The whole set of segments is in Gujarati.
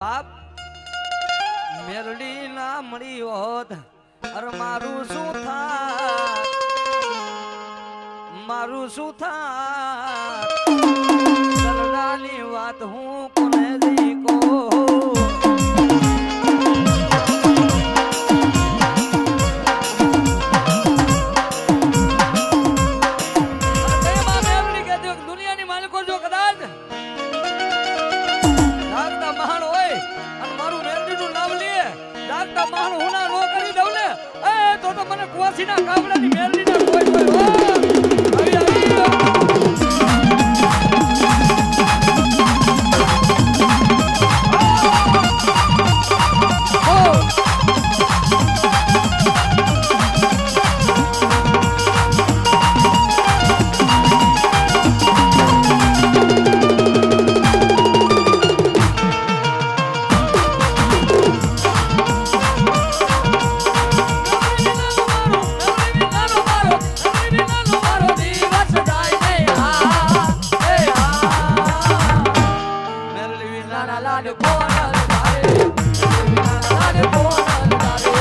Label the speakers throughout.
Speaker 1: બાપ, મેરડી ના મળી હોત, અરે મારું શું થા મારું શું થા સરદારની વાત હું કોને દી કહું? போனல் தாரே போனல் தாரே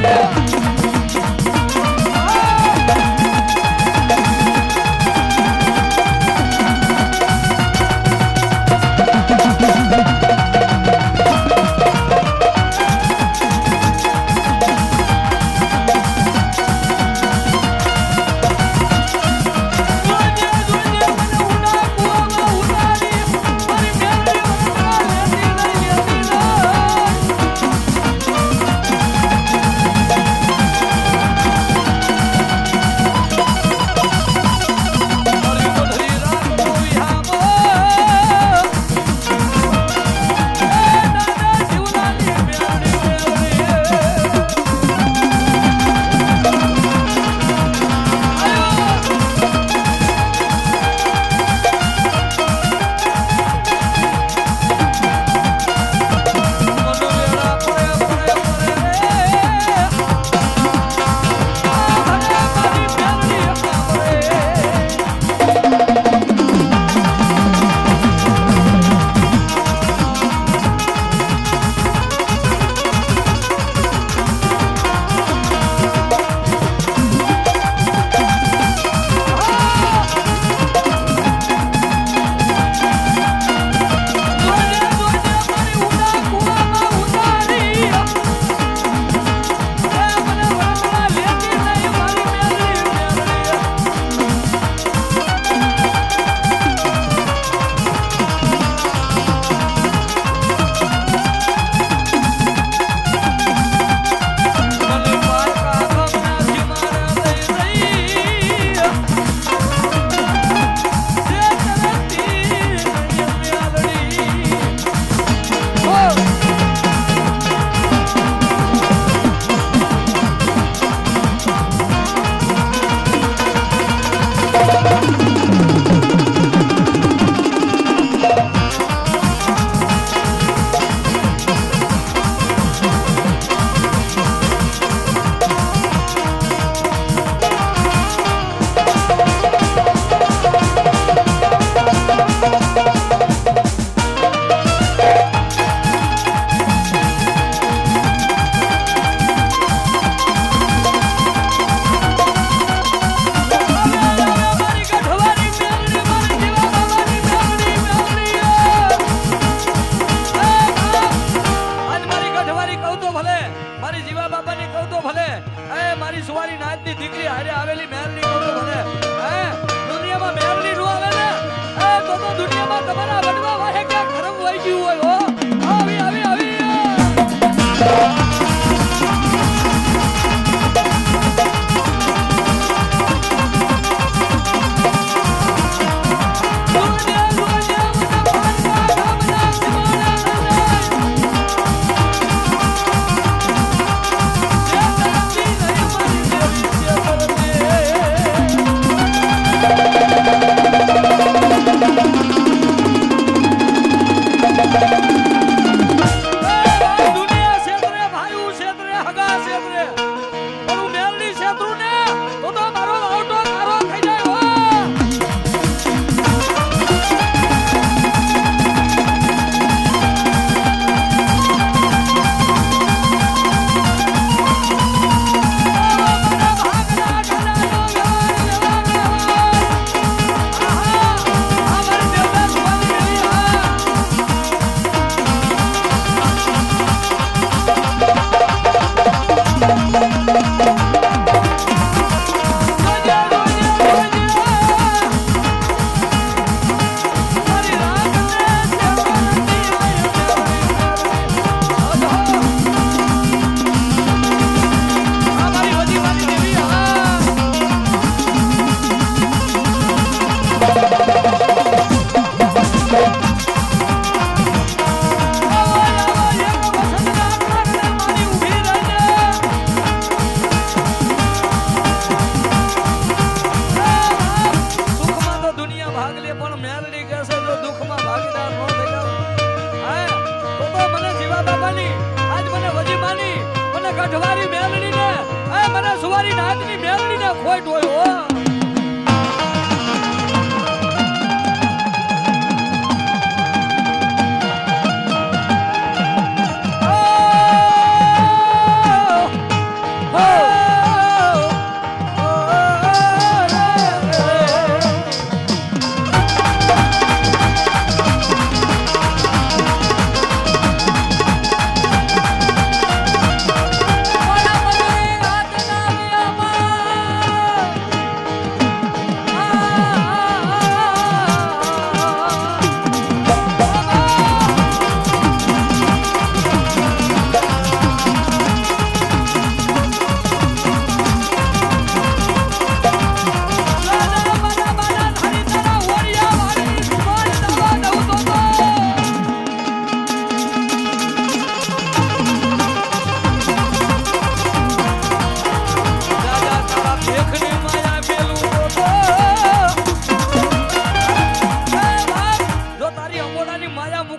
Speaker 1: Yeah. નાચની દીકરી હારે આવેલી મેલડી કહું તો ભલે હે? દુનિયામાં મેલડી નું આવે ને? હે તો તો દુનિયામાં તમારા વડવા વાહે ક્યાં ગરમ વહી ગયું હોય હો. આવી આવી આવી Thank you.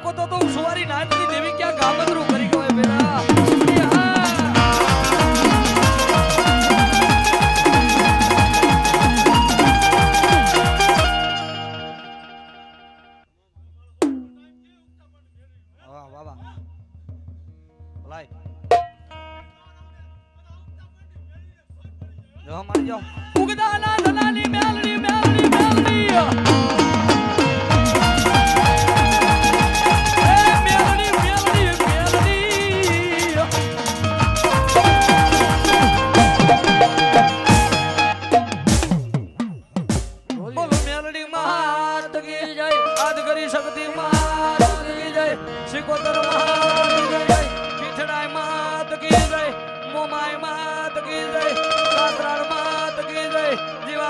Speaker 1: મૂકો તો હું સુવારી નાચની દેવી ક્યાં ગામતરું કરી ગયો બેટા. ઉગદાના દલાલી, મેલડી મેલડી મેલડી.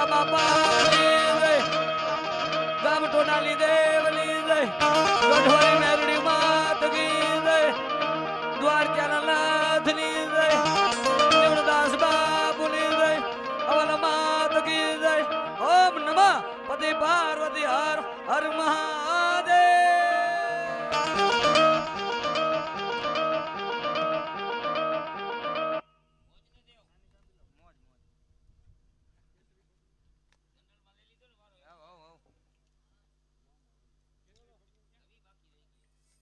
Speaker 1: બાપા ગામ ટોડાલી દેવલી જય ગઢવારી મેલડી માત જય દ્વારકાના નાથની જય દેવદાસ બાપુની જય અવલ માત કી ઓમ નમઃ. પાર્વતી હર હર મહા